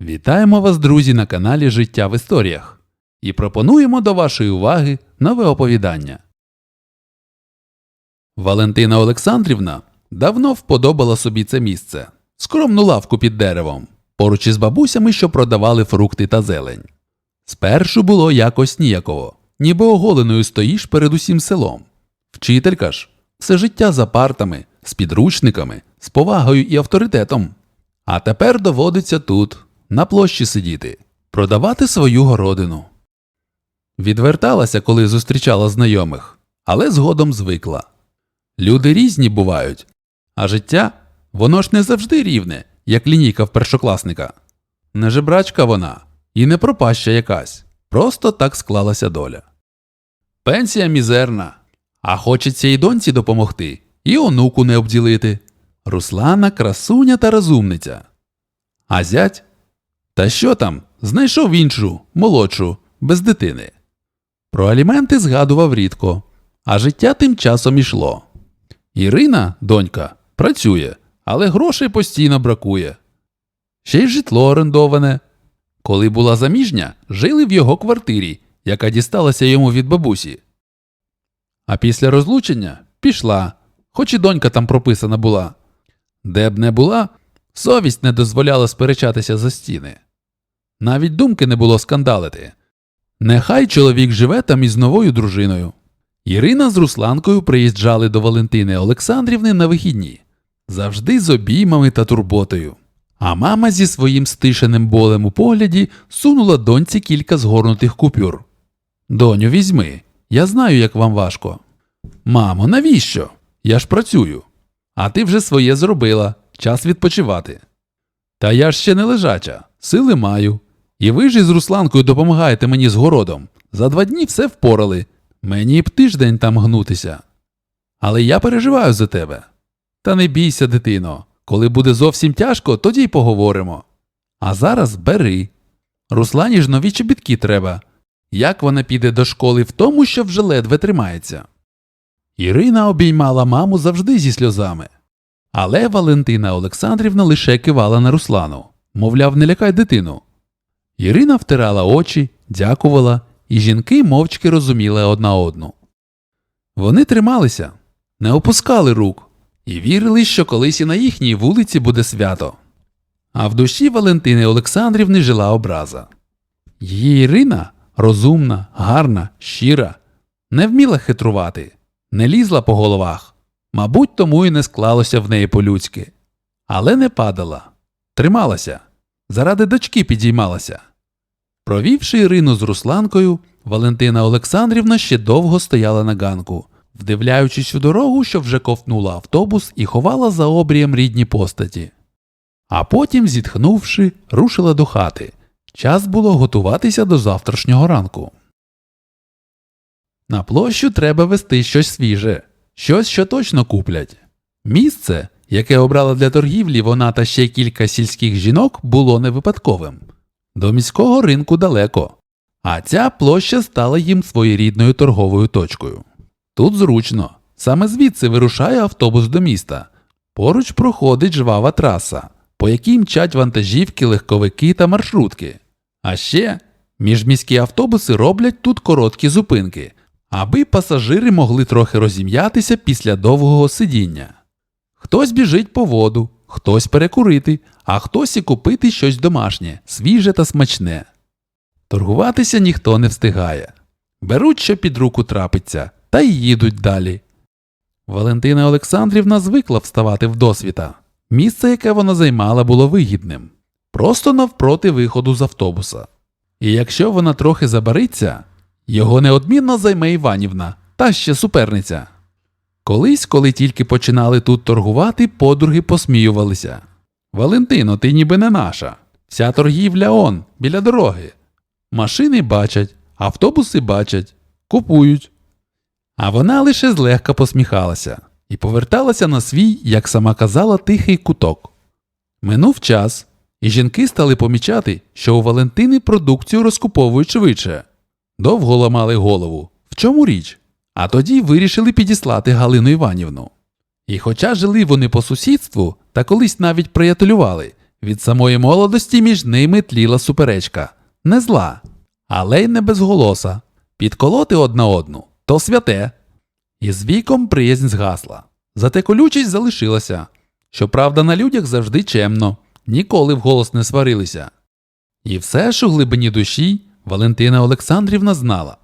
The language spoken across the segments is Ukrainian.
Вітаємо вас, друзі, на каналі Життя в історіях і пропонуємо до вашої уваги нове оповідання. Валентина Олександрівна давно вподобала собі це місце скромну лавку під деревом, поруч із бабусями, що продавали фрукти та зелень. Спершу було якось ніяково, ніби оголеною стоїш перед усім селом. Вчителька ж все життя за партами, з підручниками, з повагою і авторитетом. А тепер доводиться тут, на площі сидіти, продавати свою городину. Відверталася, коли зустрічала знайомих, але згодом звикла. Люди різні бувають, а життя воно ж не завжди рівне, як лінійка в першокласника. Не жебрачка вона і не пропаща якась, просто так склалася доля. Пенсія мізерна, а хочеться і доньці допомогти, і онуку не обділити. Руслана красуня та розумниця. А зять? Та що там, знайшов іншу, молодшу, без дитини. Про аліменти згадував рідко, а життя тим часом ішло. Ірина, донька, працює, але грошей постійно бракує. Ще й житло орендоване. Коли була заміжня, жили в його квартирі, яка дісталася йому від бабусі. А після розлучення пішла, хоч і донька там прописана була. Де б не була, совість не дозволяла сперечатися за стіни. Навіть думки не було скандалити. Нехай чоловік живе там із новою дружиною. Ірина з Русланкою приїжджали до Валентини Олександрівни на вихідні, завжди з обіймами та турботою. А мама зі своїм стишеним болем у погляді сунула доньці кілька згорнутих купюр. Доню, візьми, я знаю, як вам важко. Мамо, навіщо? Я ж працюю. А ти вже своє зробила, час відпочивати. Та я ж ще не лежача, сили маю. І ви ж із Русланкою допомагаєте мені з городом. За два дні все впорали. Мені б тиждень там гнутися. Але я переживаю за тебе. Та не бійся, дитино. Коли буде зовсім тяжко, тоді й поговоримо. А зараз бери. Руслані ж нові чобітки треба. Як вона піде до школи в тому, що вже ледве тримається. Ірина обіймала маму завжди зі сльозами. Але Валентина Олександрівна лише кивала на Руслану, мовляв, не лякай дитину. Ірина втирала очі, дякувала, і жінки мовчки розуміли одна одну. Вони трималися, не опускали рук і вірили, що колись і на їхній вулиці буде свято. А в душі Валентини Олександрівни жила образа. Її Ірина розумна, гарна, щира, не вміла хитрувати, не лізла по головах, мабуть, тому і не склалося в неї по-людськи. Але не падала, трималася, заради дочки підіймалася. Провівши Ірину з Русланкою, Валентина Олександрівна ще довго стояла на ганку, вдивляючись у дорогу, що вже ковтнула автобус і ховала за обрієм рідні постаті. А потім, зітхнувши, рушила до хати. Час було готуватися до завтрашнього ранку. На площу треба вести щось свіже, щось, що точно куплять. Місце, яке обрала для торгівлі вона та ще кілька сільських жінок, було не випадковим. До міського ринку далеко, а ця площа стала їм своєрідною торговою точкою. Тут зручно, саме звідси вирушає автобус до міста. Поруч проходить жвава траса, по якій мчать вантажівки, легковики та маршрутки. А ще міжміські автобуси роблять тут короткі зупинки, аби пасажири могли трохи розім'ятися після довгого сидіння. Хтось біжить по воду, хтось перекурити, а хтось і купити щось домашнє, свіже та смачне. Торгуватися ніхто не встигає. Беруть, що під руку трапиться, та й їдуть далі. Валентина Олександрівна звикла вставати в досвіта. Місце, яке вона займала, було вигідним, просто навпроти виходу з автобуса. І якщо вона трохи забариться, його неодмінно займе Іванівна, та ще суперниця. Колись, коли тільки починали тут торгувати, подруги посміювалися. Валентино, ти ніби не наша. Вся торгівля он, біля дороги. Машини бачать, автобуси бачать, купують. А вона лише злегка посміхалася і поверталася на свій, як сама казала, тихий куток. Минув час, і жінки стали помічати, що у Валентини продукцію розкуповують швидше. Довго ламали голову. В чому річ? А тоді вирішили підіслати Галину Іванівну. І хоча жили вони по сусідству та колись навіть приятелювали, Від самої молодості між ними тліла суперечка. Не зла, але й не безголоса. Підколоти одна одну то святе. І з віком приязнь згасла. Зате колючість залишилася. Щоправда, на людях завжди чемно, ніколи вголос не сварилися. І все ж у глибині душі Валентина Олександрівна знала.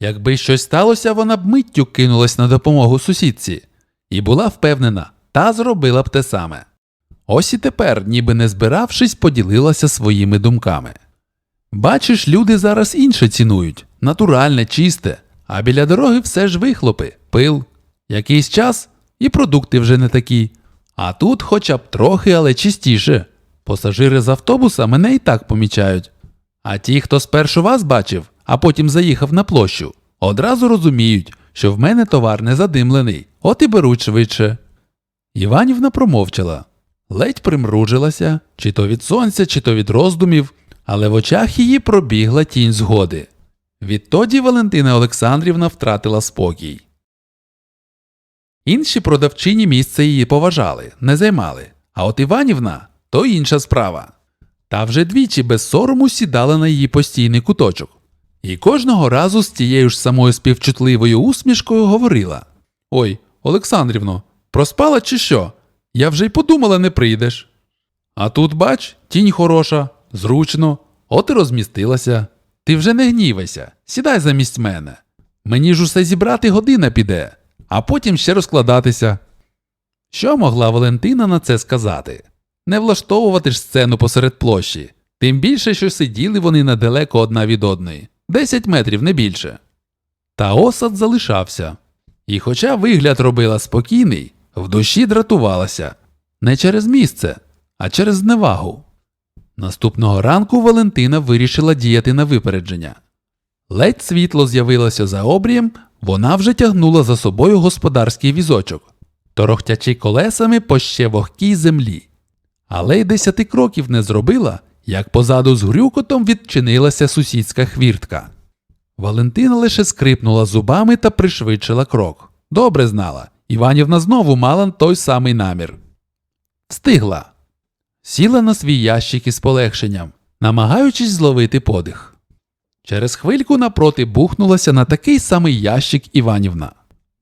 Якби щось сталося, вона б миттю кинулась на допомогу сусідці, і була впевнена, та зробила б те саме. Ось і тепер, ніби не збиравшись, поділилася своїми думками. Бачиш, люди зараз інше цінують натуральне, чисте, а біля дороги все ж вихлопи, пил. Якийсь час і продукти вже не такі. А тут хоча б трохи, але чистіше. Пасажири з автобуса мене і так помічають. А ті, хто спершу вас бачив, а потім заїхав на площу, одразу розуміють, що в мене товар не задимлений, от і беруть швидше. Іванівна промовчала, ледь примружилася, чи то від сонця, чи то від роздумів, але в очах її пробігла тінь згоди. Відтоді Валентина Олександрівна втратила спокій. Інші продавчині місце її поважали, не займали, а от Іванівна то інша справа. Та вже двічі без сорому сідала на її постійний куточок. І кожного разу з тією ж самою співчутливою усмішкою говорила: Ой, Олександрівно, проспала чи що? Я вже й подумала, не прийдеш. А тут, бач, тінь хороша, зручно, от і розмістилася. Ти вже не гнівайся, сідай замість мене. Мені ж усе зібрати година піде, а потім ще розкладатися. Що могла Валентина на це сказати? Не влаштовувати ж сцену посеред площі, тим більше, що сиділи вони недалеко одна від одної, десять метрів не більше. Та осад залишався. І хоча вигляд робила спокійний, в душі дратувалася не через місце, а через зневагу. Наступного ранку Валентина вирішила діяти на випередження. Ледь світло з'явилося за обрієм, вона вже тягнула за собою господарський візочок, торохтячи колесами по ще вогкій землі. Але й десяти кроків не зробила, як позаду з грюкотом відчинилася сусідська хвіртка. Валентина лише скрипнула зубами та пришвидшила крок. Добре знала, Іванівна знову мала той самий намір. Встигла. Сіла на свій ящик із полегшенням, намагаючись зловити подих. Через хвильку напроти бухнулася на такий самий ящик Іванівна.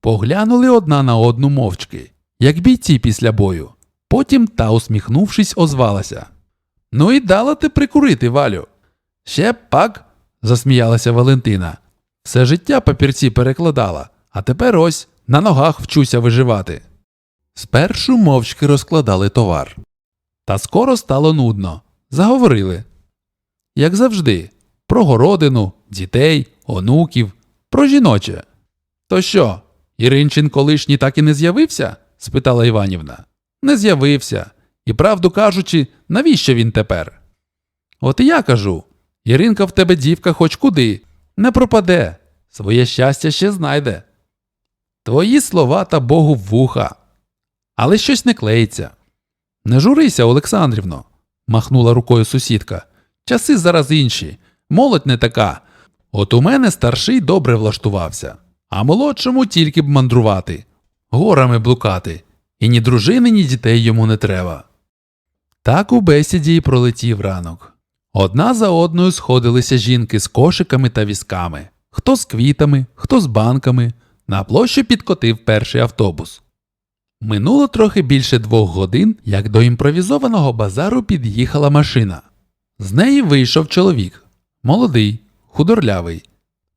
Поглянули одна на одну мовчки, як бійці після бою. Потім та, усміхнувшись, озвалася. Ну і дала ти прикурити, Валю. Ще пак, засміялася Валентина. Все життя папірці перекладала, а тепер ось на ногах вчуся виживати. Спершу мовчки розкладали товар. Та скоро стало нудно. Заговорили. Як завжди, про городину, дітей, онуків, про жіноче. То що, Іринчин колишній так і не з'явився? спитала Іванівна. Не з'явився. І правду кажучи, навіщо він тепер? От і я кажу Іринка в тебе дівка хоч куди, не пропаде, своє щастя ще знайде. Твої слова та Богу в вуха. Але щось не клеїться. Не журися, Олександрівно, махнула рукою сусідка. Часи зараз інші, молодь не така. От у мене старший добре влаштувався, а молодшому тільки б мандрувати, горами блукати, і ні дружини, ні дітей йому не треба. Так у бесіді й пролетів ранок. Одна за одною сходилися жінки з кошиками та візками, хто з квітами, хто з банками. На площу підкотив перший автобус. Минуло трохи більше двох годин, як до імпровізованого базару під'їхала машина. З неї вийшов чоловік, молодий, худорлявий.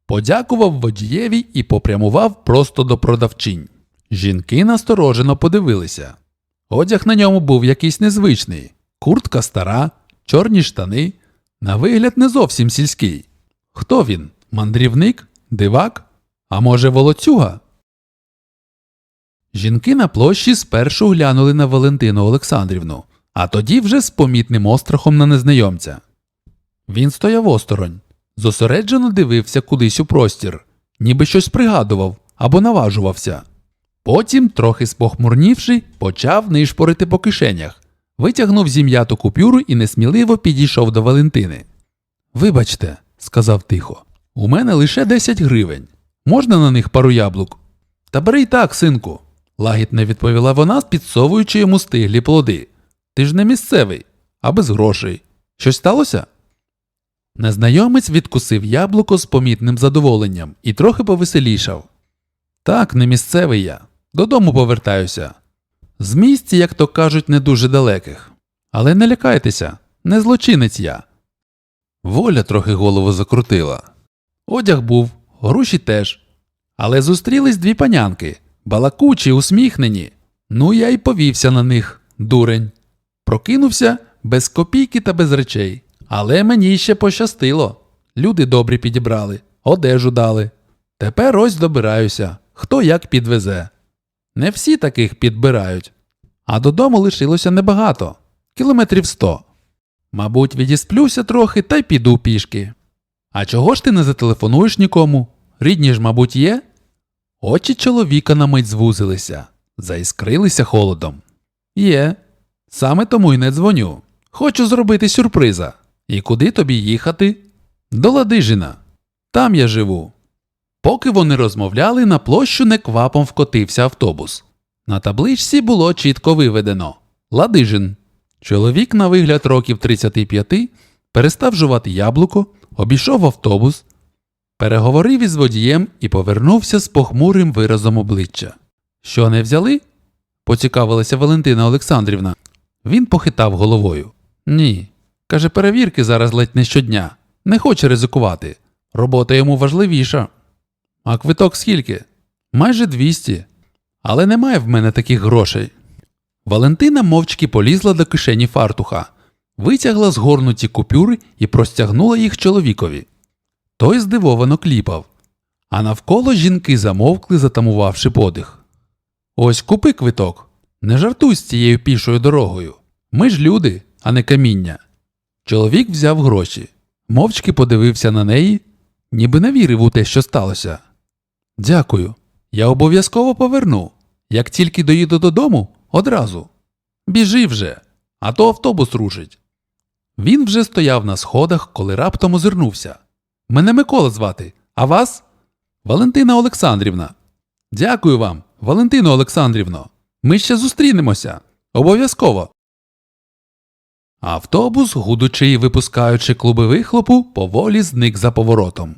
Подякував водієві і попрямував просто до продавчинь. Жінки насторожено подивилися. Одяг на ньому був якийсь незвичний, куртка стара, чорні штани, на вигляд не зовсім сільський. Хто він? Мандрівник? Дивак? А може, волоцюга? Жінки на площі спершу глянули на Валентину Олександрівну, а тоді вже з помітним острахом на незнайомця. Він стояв осторонь, зосереджено дивився кудись у простір, ніби щось пригадував або наважувався. Потім, трохи спохмурнівши, почав нишпорити по кишенях, витягнув зім'яту купюру і несміливо підійшов до Валентини. Вибачте, сказав тихо, у мене лише 10 гривень. Можна на них пару яблук? Та бери й так, синку, лагідно відповіла вона, підсовуючи йому стиглі плоди. Ти ж не місцевий, а без грошей. Щось сталося? Незнайомець відкусив яблуко з помітним задоволенням і трохи повеселішав. Так, не місцевий я. Додому повертаюся. З місць, як то кажуть, не дуже далеких. Але не лякайтеся, не злочинець я. Воля трохи голову закрутила. Одяг був, гроші теж. Але зустрілись дві панянки, балакучі, усміхнені. Ну я й повівся на них, дурень. Прокинувся без копійки та без речей. Але мені ще пощастило. Люди добрі підібрали, одежу дали. Тепер ось добираюся, хто як підвезе. Не всі таких підбирають. А додому лишилося небагато кілометрів сто. Мабуть, відісплюся трохи та й піду пішки. А чого ж ти не зателефонуєш нікому? Рідні ж, мабуть, є? Очі чоловіка на мить звузилися, заіскрилися холодом. Є. Саме тому й не дзвоню. Хочу зробити сюрприза. І куди тобі їхати? До Ладижина. Там я живу. Поки вони розмовляли, на площу неквапом вкотився автобус. На табличці було чітко виведено Ладижин. Чоловік на вигляд років 35 перестав жувати яблуко, обійшов автобус, переговорив із водієм і повернувся з похмурим виразом обличчя. Що не взяли? поцікавилася Валентина Олександрівна. Він похитав головою. Ні. Каже, перевірки зараз ледь не щодня. Не хоче ризикувати. Робота йому важливіша. А квиток скільки? Майже 200. Але немає в мене таких грошей. Валентина мовчки полізла до кишені фартуха, витягла згорнуті купюри і простягнула їх чоловікові. Той здивовано кліпав. А навколо жінки замовкли, затамувавши подих. Ось купи квиток. Не жартуй з цією пішою дорогою. Ми ж люди, а не каміння. Чоловік взяв гроші, мовчки подивився на неї, ніби не вірив у те, що сталося. Дякую. Я обов'язково поверну. Як тільки доїду додому, одразу. Біжи вже, а то автобус рушить. Він вже стояв на сходах, коли раптом озирнувся. Мене Микола звати, а вас? Валентина Олександрівна. Дякую вам, Валентино Олександрівно. Ми ще зустрінемося. Обов'язково. Автобус, гудучи і випускаючи клуби вихлопу, поволі зник за поворотом.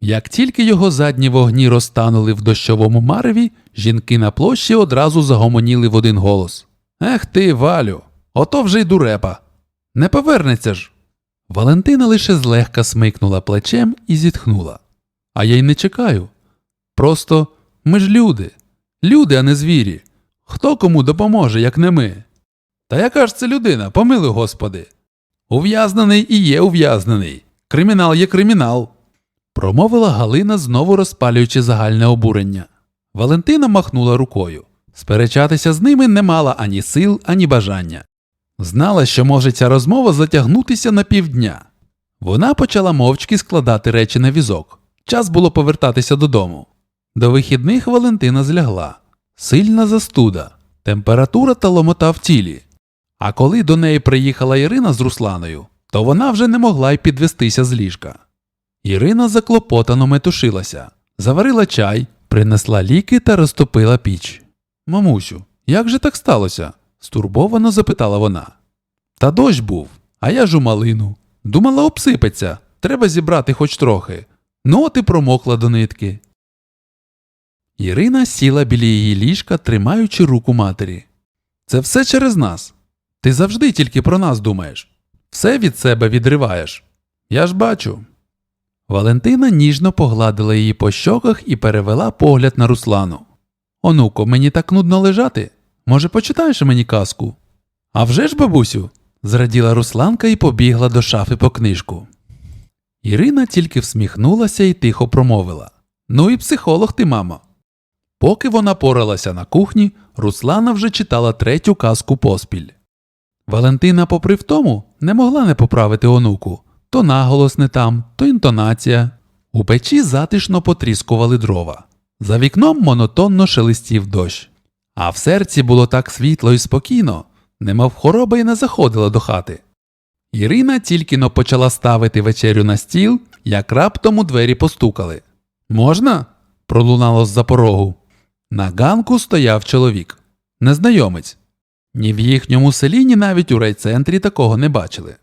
Як тільки його задні вогні розтанули в дощовому мареві, жінки на площі одразу загомоніли в один голос. Ех ти, Валю, ото вже й дурепа. Не повернеться ж. Валентина лише злегка смикнула плечем і зітхнула. А я й не чекаю. Просто ми ж люди. Люди, а не звірі. Хто кому допоможе, як не ми? Та яка ж це людина, помилуй господи. Ув'язнений і є ув'язнений. Кримінал є кримінал. Промовила Галина, знову розпалюючи загальне обурення. Валентина махнула рукою. Сперечатися з ними не мала ані сил, ані бажання. Знала, що може ця розмова затягнутися на півдня. Вона почала мовчки складати речі на візок. Час було повертатися додому. До вихідних Валентина злягла. Сильна застуда, температура та ломота в тілі. А коли до неї приїхала Ірина з Русланою, то вона вже не могла й підвестися з ліжка. Ірина заклопотано метушилася, заварила чай, принесла ліки та розтопила піч. Мамусю, як же так сталося? стурбовано запитала вона. Та дощ був, а я ж у малину. Думала, обсипеться, треба зібрати хоч трохи. Ну, от і промокла до нитки. Ірина сіла біля її ліжка, тримаючи руку матері. Це все через нас. Ти завжди тільки про нас думаєш. Все від себе відриваєш. Я ж бачу. Валентина ніжно погладила її по щоках і перевела погляд на Руслану. Онуко, мені так нудно лежати. Може, почитаєш мені казку? «А вже ж, бабусю, зраділа Русланка і побігла до шафи по книжку. Ірина тільки всміхнулася і тихо промовила Ну і психолог ти, мама. Поки вона поралася на кухні, Руслана вже читала третю казку поспіль. Валентина, попри в тому, не могла не поправити онуку то наголос не там, то інтонація. У печі затишно потріскували дрова. За вікном монотонно шелестів дощ. А в серці було так світло і спокійно, немов хвороба й не заходила до хати. Ірина тільки но почала ставити вечерю на стіл, як раптом у двері постукали. Можна? пролунало з-за порогу. На ганку стояв чоловік. Незнайомець. Ні в їхньому селі, ні навіть у райцентрі такого не бачили.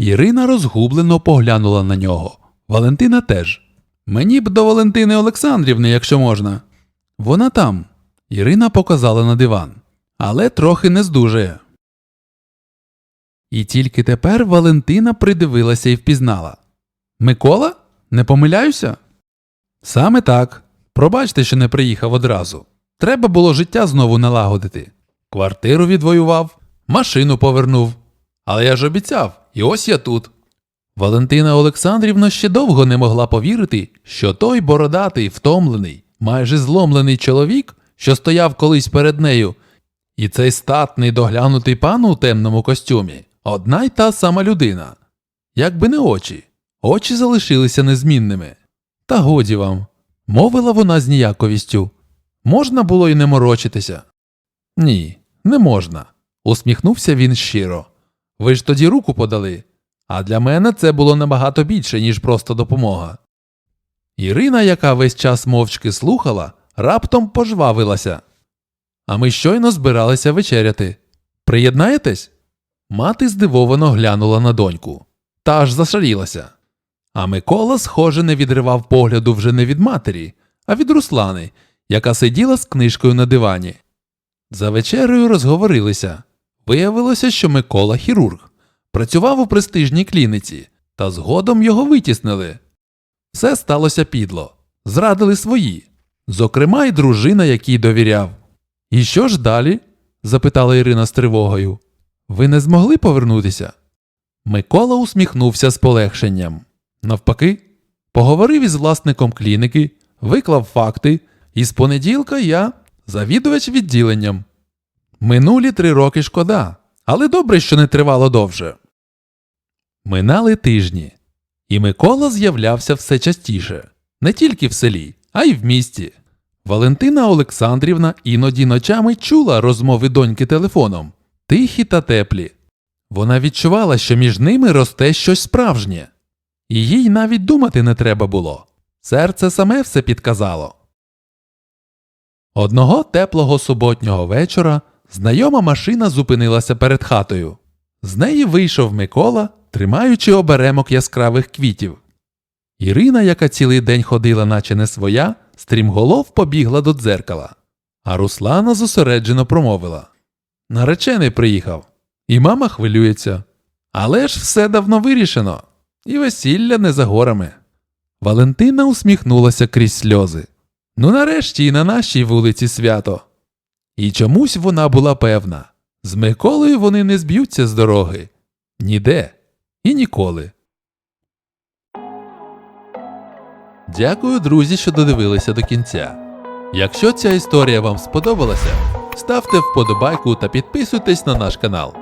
Ірина розгублено поглянула на нього. Валентина теж. Мені б до Валентини Олександрівни, якщо можна. Вона там. Ірина показала на диван, але трохи не здужує. І тільки тепер Валентина придивилася і впізнала. Микола? Не помиляюся? Саме так. Пробачте, що не приїхав одразу. Треба було життя знову налагодити. Квартиру відвоював, машину повернув. Але я ж обіцяв, і ось я тут. Валентина Олександрівна ще довго не могла повірити, що той бородатий, втомлений, майже зломлений чоловік, що стояв колись перед нею, і цей статний доглянутий пан у темному костюмі одна й та сама людина. Якби не очі, очі залишилися незмінними. Та годі вам, мовила вона з ніяковістю. Можна було й не морочитися. Ні, не можна, усміхнувся він щиро. Ви ж тоді руку подали, а для мене це було набагато більше, ніж просто допомога. Ірина, яка весь час мовчки слухала, раптом пожвавилася. А ми щойно збиралися вечеряти. Приєднаєтесь? Мати здивовано глянула на доньку. Та аж зашарілася. А Микола, схоже, не відривав погляду вже не від матері, а від Руслани, яка сиділа з книжкою на дивані. За вечерею розговорилися. Виявилося, що Микола хірург, працював у престижній клініці, та згодом його витіснили. Все сталося підло. Зрадили свої, зокрема, й дружина, якій довіряв. І що ж далі? запитала Ірина з тривогою. Ви не змогли повернутися? Микола усміхнувся з полегшенням. Навпаки, поговорив із власником клініки, виклав факти, і з понеділка я завідувач відділенням. Минулі три роки шкода, але добре, що не тривало довше. Минали тижні, і Микола з'являвся все частіше, не тільки в селі, а й в місті. Валентина Олександрівна іноді ночами чула розмови доньки телефоном, тихі та теплі. Вона відчувала, що між ними росте щось справжнє, і їй навіть думати не треба було. Серце саме все підказало. Одного теплого суботнього вечора знайома машина зупинилася перед хатою. З неї вийшов Микола, тримаючи оберемок яскравих квітів. Ірина, яка цілий день ходила, наче не своя, стрімголов побігла до дзеркала, а Руслана зосереджено промовила Наречений приїхав, і мама хвилюється. Але ж все давно вирішено, і весілля не за горами. Валентина усміхнулася крізь сльози. Ну, нарешті і на нашій вулиці свято. І чомусь вона була певна з Миколою вони не зб'ються з дороги. Ніде і ніколи. Дякую, друзі, що додивилися до кінця. Якщо ця історія вам сподобалася, ставте вподобайку та підписуйтесь на наш канал.